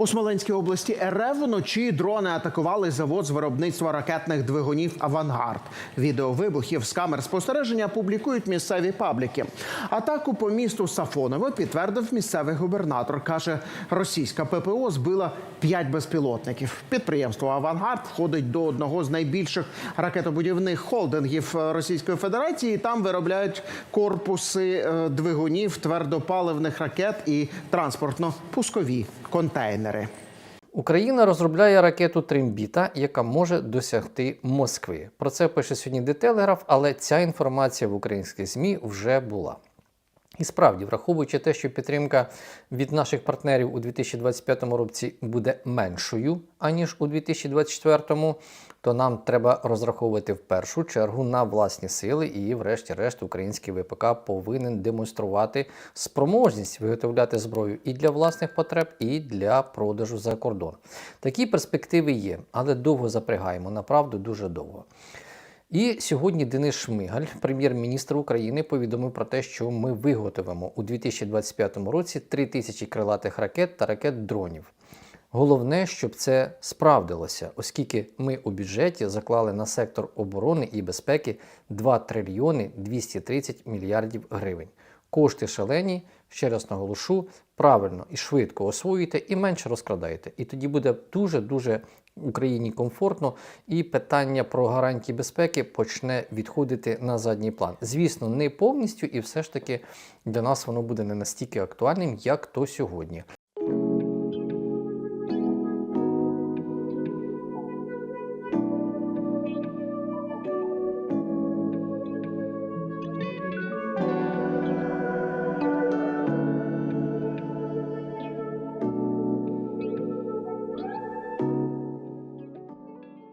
У Смоленській області РФ вночі дрони атакували завод з виробництва ракетних двигунів Авангард. Відео вибухів з камер спостереження публікують місцеві пабліки. Атаку по місту Сафоново підтвердив місцевий губернатор. каже, російська ППО збила п'ять безпілотників. Підприємство Авангард входить до одного з найбільших ракетобудівних холдингів Російської Федерації. Там виробляють корпуси е, двигунів твердопаливних ракет і транспортно-пускові контейнери. Україна розробляє ракету Тримбіта, яка може досягти Москви. Про це пише сьогодні Telegraph, але ця інформація в українських ЗМІ вже була. І справді, враховуючи те, що підтримка від наших партнерів у 2025 році буде меншою, аніж у 2024, то нам треба розраховувати в першу чергу на власні сили, і, врешті-решт, український ВПК повинен демонструвати спроможність виготовляти зброю і для власних потреб, і для продажу за кордон. Такі перспективи є, але довго запрягаємо, направду дуже довго. І сьогодні Денис Шмигаль, прем'єр-міністр України, повідомив про те, що ми виготовимо у 2025 році 3 тисячі крилатих ракет та ракет дронів. Головне, щоб це справдилося, оскільки ми у бюджеті заклали на сектор оборони і безпеки 2 трильйони 230 мільярдів гривень. Кошти шалені, ще раз наголошу, правильно і швидко освоюєте і менше розкрадаєте. І тоді буде дуже-дуже Україні комфортно, і питання про гарантії безпеки почне відходити на задній план. Звісно, не повністю, і все ж таки для нас воно буде не настільки актуальним, як то сьогодні.